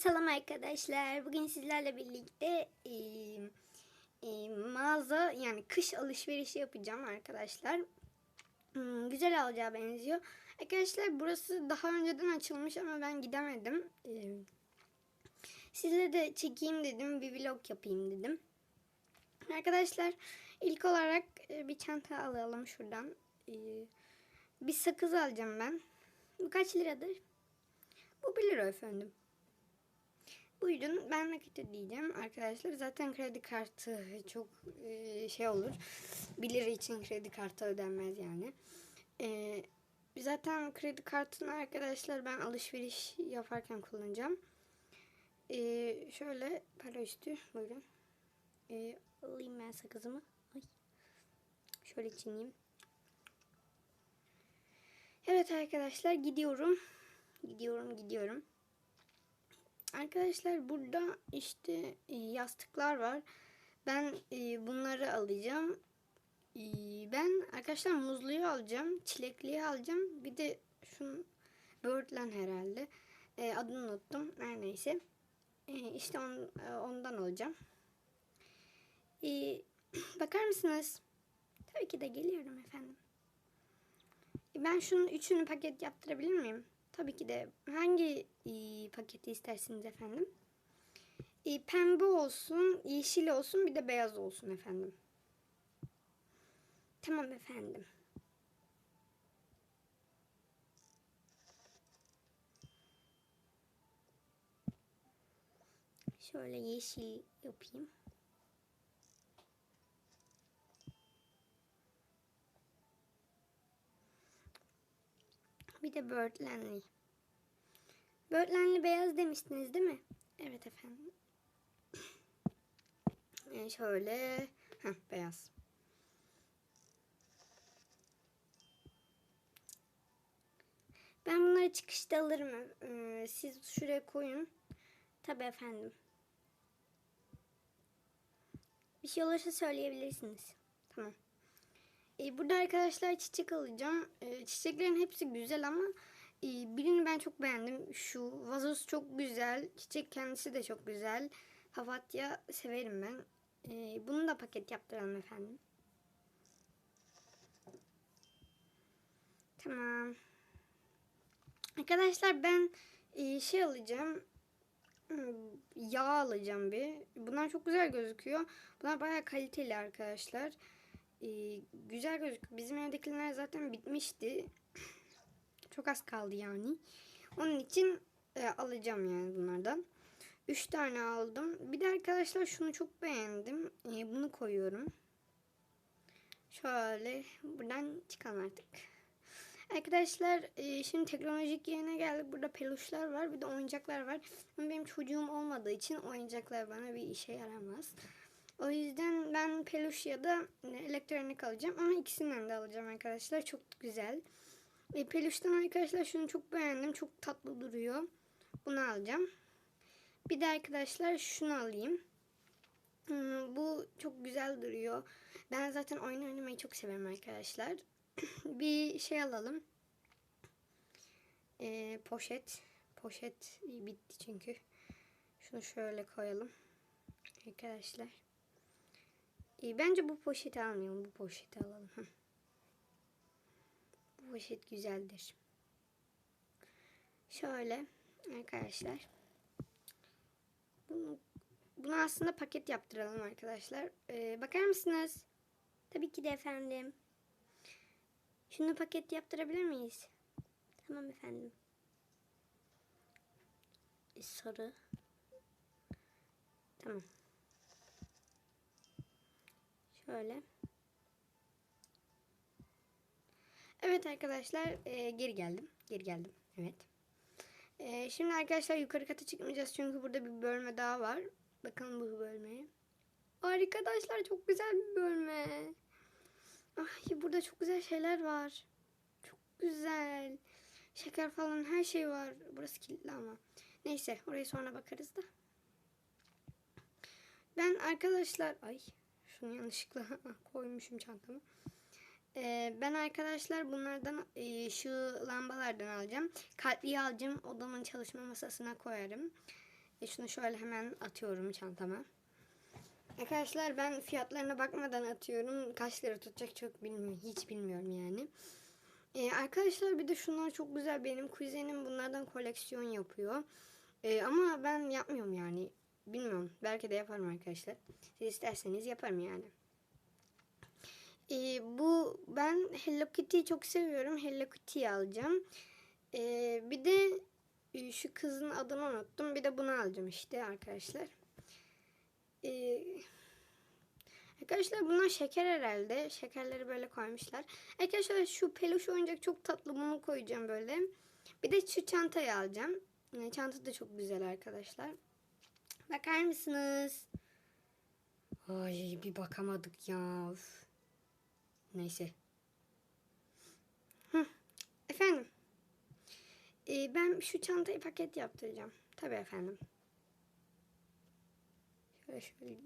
Selam arkadaşlar. Bugün sizlerle birlikte e, e, mağaza yani kış alışverişi yapacağım arkadaşlar. Hmm, güzel alacağı benziyor. Arkadaşlar burası daha önceden açılmış ama ben gidemedim. E, sizle de çekeyim dedim. Bir vlog yapayım dedim. Arkadaşlar ilk olarak e, bir çanta alalım şuradan. E, bir sakız alacağım ben. Bu kaç liradır? Bu 1 lira efendim. Buyurun ben nakit ödeyeceğim arkadaşlar. Zaten kredi kartı çok e, şey olur. 1 lira için kredi kartı ödenmez yani. E, zaten kredi kartını arkadaşlar ben alışveriş yaparken kullanacağım. E, şöyle para üstü buyurun. Alayım ben sakızımı. Şöyle çiğneyim. Evet arkadaşlar gidiyorum. Gidiyorum gidiyorum. Arkadaşlar burada işte e, yastıklar var. Ben e, bunları alacağım. E, Ben arkadaşlar muzluyu alacağım. Çilekliyi alacağım. Bir de şunu Birdland herhalde. Adını unuttum. Her neyse. İşte on, ondan alacağım. Bakar mısınız? Tabii ki de geliyorum efendim. Ben şunun üçünü paket yaptırabilir miyim? Tabii ki de. Hangi e, paketi istersiniz efendim? E, pembe olsun, yeşil olsun, bir de beyaz olsun efendim. Tamam efendim. Şöyle yeşil yapayım. Bir de böğürtlenli. Böğürtlenli beyaz demiştiniz değil mi? Evet efendim. Ee, şöyle. Heh, beyaz. Ben bunları çıkışta alırım. Ee, siz şuraya koyun. Tabii efendim. Bir şey olursa söyleyebilirsiniz. Tamam. Ee, burada arkadaşlar çiçek alacağım. Ee, çiçeklerin hepsi güzel ama e, birini ben çok beğendim. Şu vazosu çok güzel. Çiçek kendisi de çok güzel. Papatya severim ben. Ee, bunu da paket yaptıralım efendim. Tamam. Arkadaşlar ben e, şey alacağım. Hmm, Yağ alacağım bir. Bunlar çok güzel gözüküyor. Bunlar bayağı kaliteli arkadaşlar. Ee, güzel gözüküyor. Bizim evdekiler zaten bitmişti. Çok az kaldı yani. Onun için e, alacağım yani bunlardan. 3 tane aldım. Bir de arkadaşlar şunu çok beğendim. E, bunu koyuyorum. Şöyle buradan çıkalım artık. Arkadaşlar e, şimdi teknolojik yerine geldik. Burada peluşlar var. Bir de oyuncaklar var. Ama benim çocuğum olmadığı için oyuncaklar bana bir işe yaramaz. O yüzden ben peluş ya da elektronik alacağım. Ama ikisinden de alacağım arkadaşlar. Çok güzel. E, peluştan arkadaşlar şunu çok beğendim. Çok tatlı duruyor. Bunu alacağım. Bir de arkadaşlar şunu alayım. Hmm, bu çok güzel duruyor. Ben zaten oyun oynamayı çok severim arkadaşlar. bir şey alalım. E, poşet. Poşet bitti çünkü. Şunu şöyle koyalım. Arkadaşlar. E, bence bu poşeti almayalım. Bu poşeti alalım. Bu poşet güzeldir. Şöyle arkadaşlar. Bunu, bunu aslında paket yaptıralım arkadaşlar. Ee, bakar mısınız? Tabii ki de efendim. Şunu paket yaptırabilir miyiz? Tamam efendim. E, sarı. Tamam. Şöyle. Evet arkadaşlar e, geri geldim. Geri geldim. Evet. E, şimdi arkadaşlar yukarı kata çıkmayacağız çünkü burada bir bölme daha var. Bakalım bu bölmeye. Arkadaşlar çok güzel bir bölme. Ay burada çok güzel şeyler var. Çok güzel. Şeker falan her şey var. Burası kilitli ama. Neyse oraya sonra bakarız da. Ben arkadaşlar ay şunu yanlışlıkla koymuşum çantamı. Ee, ben arkadaşlar bunlardan e, şu lambalardan alacağım. Kalpliyi alacağım. Odamın çalışma masasına koyarım. E şunu şöyle hemen atıyorum çantama. Arkadaşlar ben fiyatlarına bakmadan atıyorum. Kaç lira tutacak çok bilmiyorum. Hiç bilmiyorum yani. Ee, arkadaşlar bir de şunlar çok güzel. Benim kuzenim bunlardan koleksiyon yapıyor. Ee, ama ben yapmıyorum yani. Bilmiyorum. Belki de yaparım arkadaşlar. Siz isterseniz yaparım yani. Ee, bu ben Hello Kitty'yi çok seviyorum. Hello Kitty'yi alacağım. Ee, bir de e, şu kızın adını unuttum. Bir de bunu alacağım işte arkadaşlar. Ee, arkadaşlar bunlar şeker herhalde. Şekerleri böyle koymuşlar. Arkadaşlar şu peluş oyuncak çok tatlı. Bunu koyacağım böyle. Bir de şu çantayı alacağım. Ee, Çanta da çok güzel arkadaşlar. Bakar mısınız? Ay bir bakamadık ya. Üf. Neyse. Hı. Efendim. Ee, ben şu çantayı paket yaptıracağım. Tabii efendim. Şöyle şöyle.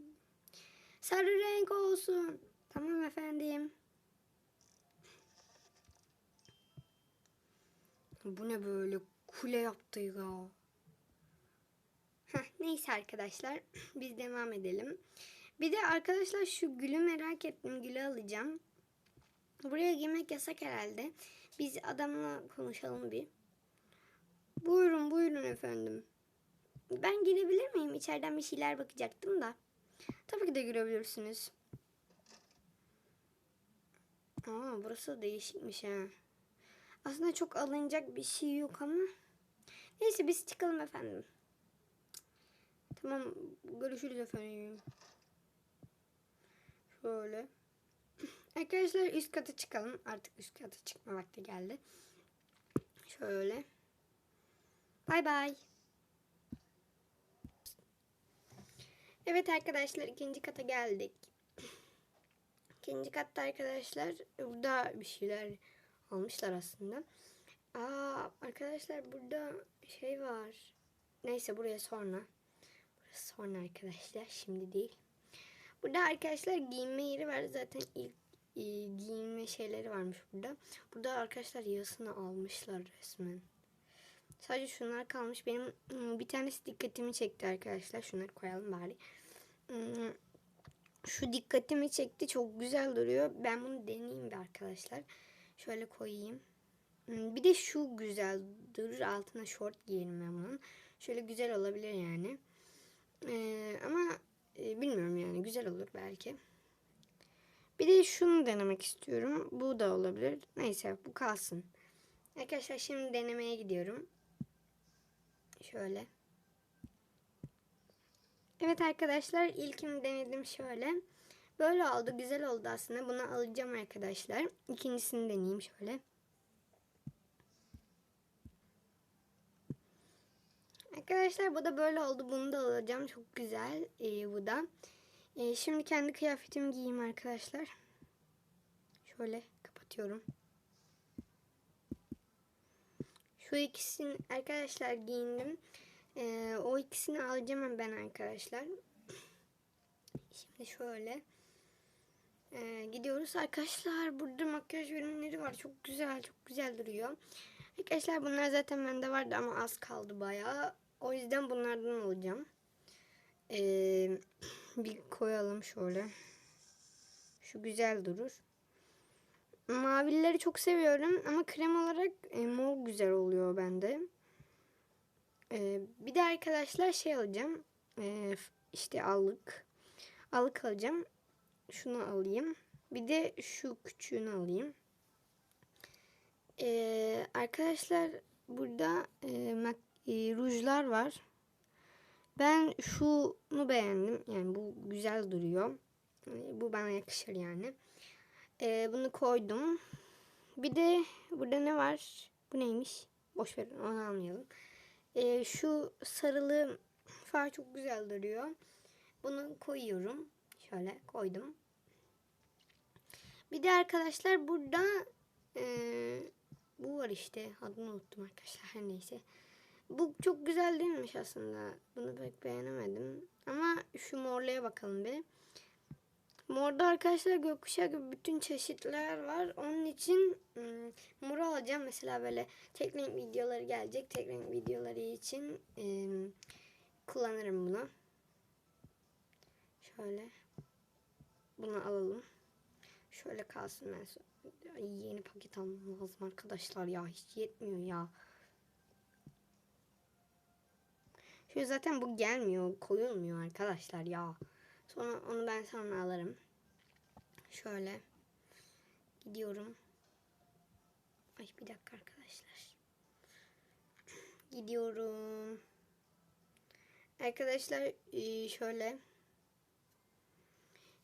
Sarı renk olsun. Tamam efendim. Bu ne böyle kule yaptı ya. Heh, neyse arkadaşlar biz devam edelim. Bir de arkadaşlar şu gülü merak ettim. Gülü alacağım. Buraya girmek yasak herhalde. Biz adamla konuşalım bir. Buyurun buyurun efendim. Ben girebilir miyim? İçeriden bir şeyler bakacaktım da. Tabii ki de girebilirsiniz. Aa burası değişikmiş ha. Aslında çok alınacak bir şey yok ama. Neyse biz çıkalım efendim. Tamam görüşürüz efendim. Şöyle. Arkadaşlar üst kata çıkalım. Artık üst kata çıkma vakti geldi. Şöyle. Bay bay. Evet arkadaşlar ikinci kata geldik. İkinci katta arkadaşlar burada bir şeyler almışlar aslında. Aa arkadaşlar burada şey var. Neyse buraya sonra. Sonra arkadaşlar şimdi değil. Burada arkadaşlar giyinme yeri var. Zaten ilk e, giyinme şeyleri varmış burada. Burada arkadaşlar yasını almışlar resmen. Sadece şunlar kalmış. Benim ım, bir tanesi dikkatimi çekti arkadaşlar. Şunları koyalım bari. Im, Şu dikkatimi çekti. Çok güzel duruyor. Ben bunu deneyeyim bir arkadaşlar. Şöyle koyayım. Im, Bir de şu güzel durur. Altına şort giyerim ben bunun. Şöyle güzel olabilir yani. Ee, ama e, bilmiyorum yani. Güzel olur belki. Bir de şunu denemek istiyorum. Bu da olabilir. Neyse bu kalsın. Arkadaşlar şimdi denemeye gidiyorum. Şöyle. Evet arkadaşlar ilkini denedim şöyle. Böyle oldu. Güzel oldu aslında. Bunu alacağım arkadaşlar. İkincisini deneyeyim şöyle. Arkadaşlar bu da böyle oldu. Bunu da alacağım. Çok güzel. Ee, bu da. Ee, şimdi kendi kıyafetimi giyeyim arkadaşlar. Şöyle kapatıyorum. Şu ikisini arkadaşlar giyindim. Ee, o ikisini alacağım ben arkadaşlar. Şimdi şöyle. Ee, gidiyoruz arkadaşlar. Burada makyaj ürünleri var. Çok güzel. Çok güzel duruyor. Arkadaşlar bunlar zaten bende vardı ama az kaldı bayağı. O yüzden bunlardan alacağım. Ee, bir koyalım şöyle. Şu güzel durur. Mavileri çok seviyorum ama krem olarak e, mor güzel oluyor bende. Ee, bir de arkadaşlar şey alacağım. Ee, işte allık. Allık alacağım. Şunu alayım. Bir de şu küçüğünü alayım. Ee, arkadaşlar burada e, e, rujlar var. Ben şunu beğendim. Yani bu güzel duruyor. E, Bu bana yakışır yani. E, bunu koydum. Bir de burada ne var? Bu neymiş? Boş verin onu almayalım. E, şu sarılı far çok güzel duruyor. Bunu koyuyorum. Şöyle koydum. Bir de arkadaşlar burada e, bu var işte. Adını unuttum arkadaşlar. Her neyse. Bu çok güzel değilmiş aslında. Bunu pek beğenemedim. Ama şu morluya bakalım bir. Morda arkadaşlar gökkuşağı gibi bütün çeşitler var. Onun için ım, moru alacağım. Mesela böyle tek renk videoları gelecek. Tek renk videoları için ım, kullanırım bunu. Şöyle. Bunu alalım. Şöyle kalsın ben yeni paket almam lazım arkadaşlar ya hiç yetmiyor ya. Şu zaten bu gelmiyor, koyulmuyor arkadaşlar ya. Sonra onu ben sonra alırım. Şöyle gidiyorum. Ay bir dakika arkadaşlar. Gidiyorum. Arkadaşlar e, şöyle.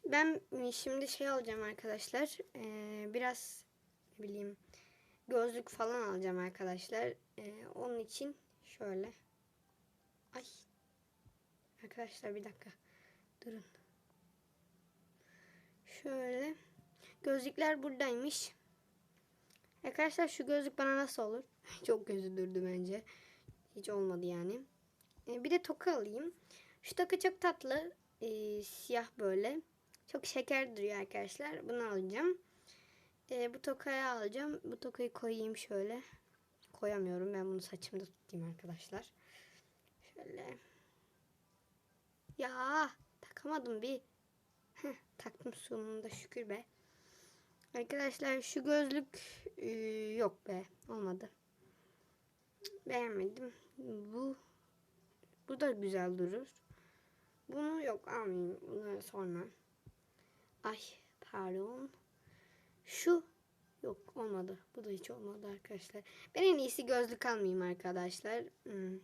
Ben e, şimdi şey alacağım arkadaşlar. E, Biraz ne bileyim gözlük falan alacağım arkadaşlar. Onun için şöyle. Ay. Arkadaşlar bir dakika. Durun. Şöyle. Gözlükler buradaymış. Arkadaşlar şu gözlük bana nasıl olur? Çok gözü durdu bence. Hiç olmadı yani. Ee, bir de toka alayım. Şu toka çok tatlı. Ee, siyah böyle. Çok şeker duruyor arkadaşlar. Bunu alacağım. Ee, bu tokayı alacağım. Bu tokayı koyayım şöyle. Koyamıyorum. Ben bunu saçımda tutayım arkadaşlar. Şöyle. Ya takamadım bir. Heh, taktım sonunda şükür be. Arkadaşlar şu gözlük e, yok be. Olmadı. Beğenmedim. Bu bu da güzel durur. Bunu yok almayayım. Bunu sonra. Ay pardon. Şu yok olmadı. Bu da hiç olmadı arkadaşlar. Ben en iyisi gözlük almayayım arkadaşlar. Hmm.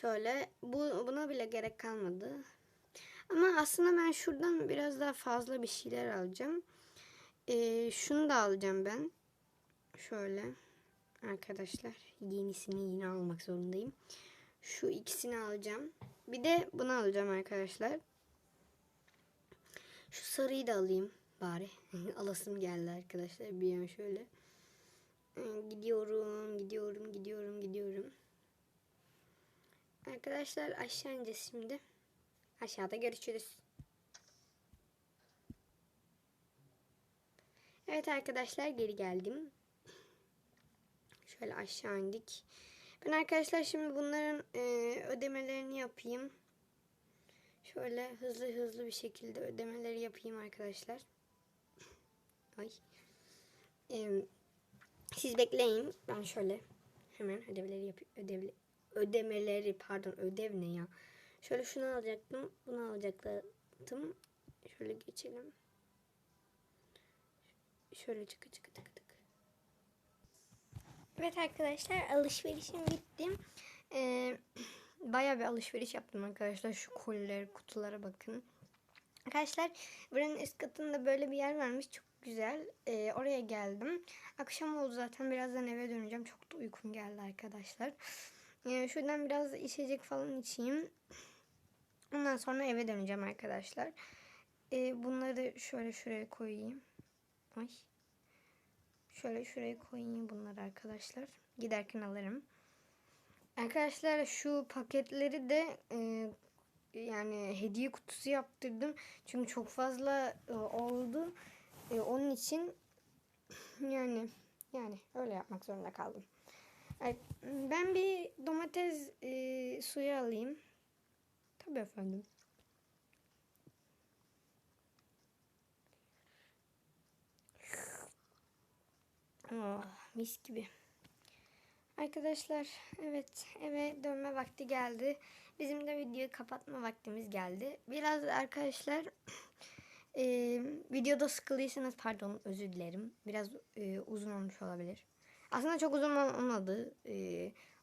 Şöyle bu buna bile gerek kalmadı. Ama aslında ben şuradan biraz daha fazla bir şeyler alacağım. Ee, şunu da alacağım ben. Şöyle arkadaşlar yenisini yine almak zorundayım. Şu ikisini alacağım. Bir de bunu alacağım arkadaşlar. Şu sarıyı da alayım bari. Alasım geldi arkadaşlar bir an şöyle. Ee, Gidiyorum, gidiyorum, gidiyorum, gidiyorum. Arkadaşlar aşağı ineceğiz şimdi. Aşağıda görüşürüz. Evet arkadaşlar geri geldim. Şöyle aşağı indik. Ben arkadaşlar şimdi bunların e, ödemelerini yapayım. Şöyle hızlı hızlı bir şekilde ödemeleri yapayım arkadaşlar. Ay. E, siz bekleyin. Ben şöyle hemen ödemeleri yapayım. Ödevli, ödemeleri pardon ödev ne ya. Şöyle şunu alacaktım. Bunu alacaktım. Şöyle geçelim. Şöyle çıkı çıkı tıkı tık. Evet arkadaşlar alışverişim bitti. Ee, Baya bir alışveriş yaptım arkadaşlar. Şu koliler, kutulara bakın. Arkadaşlar buranın üst katında böyle bir yer varmış. Çok güzel. Ee, oraya geldim. Akşam oldu zaten. Birazdan eve döneceğim. Çok da uykum geldi arkadaşlar. Ee, şuradan biraz içecek falan içeyim. Ondan sonra eve döneceğim arkadaşlar. Ee, bunları şöyle şuraya koyayım. Ay. Şöyle şuraya koyayım bunları arkadaşlar. Giderken alırım. Arkadaşlar şu paketleri de e, yani hediye kutusu yaptırdım. Çünkü çok fazla e, oldu. E, onun için yani yani öyle yapmak zorunda kaldım. Ben bir domates e, suyu alayım. Tabii efendim. Oh, mis gibi. Arkadaşlar evet eve dönme vakti geldi. Bizim de videoyu kapatma vaktimiz geldi. Biraz arkadaşlar e, videoda sıkıldıysanız pardon özür dilerim. Biraz e, uzun olmuş olabilir. Aslında çok uzun olmadı. E,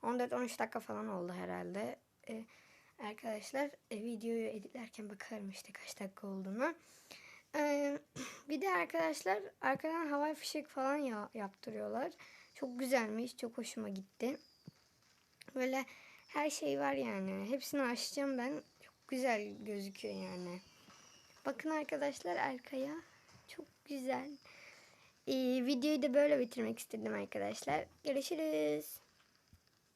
14-13 dakika falan oldu herhalde. E, arkadaşlar e, videoyu editlerken bakarım işte kaç dakika olduğunu. E, bir de arkadaşlar arkadan havai fişek falan ya, yaptırıyorlar. Çok güzelmiş. Çok hoşuma gitti. Böyle her şey var yani. Hepsini açacağım ben. Çok güzel gözüküyor yani. Bakın arkadaşlar arkaya. Çok güzel. Ee, videoyu da böyle bitirmek istedim arkadaşlar. Görüşürüz.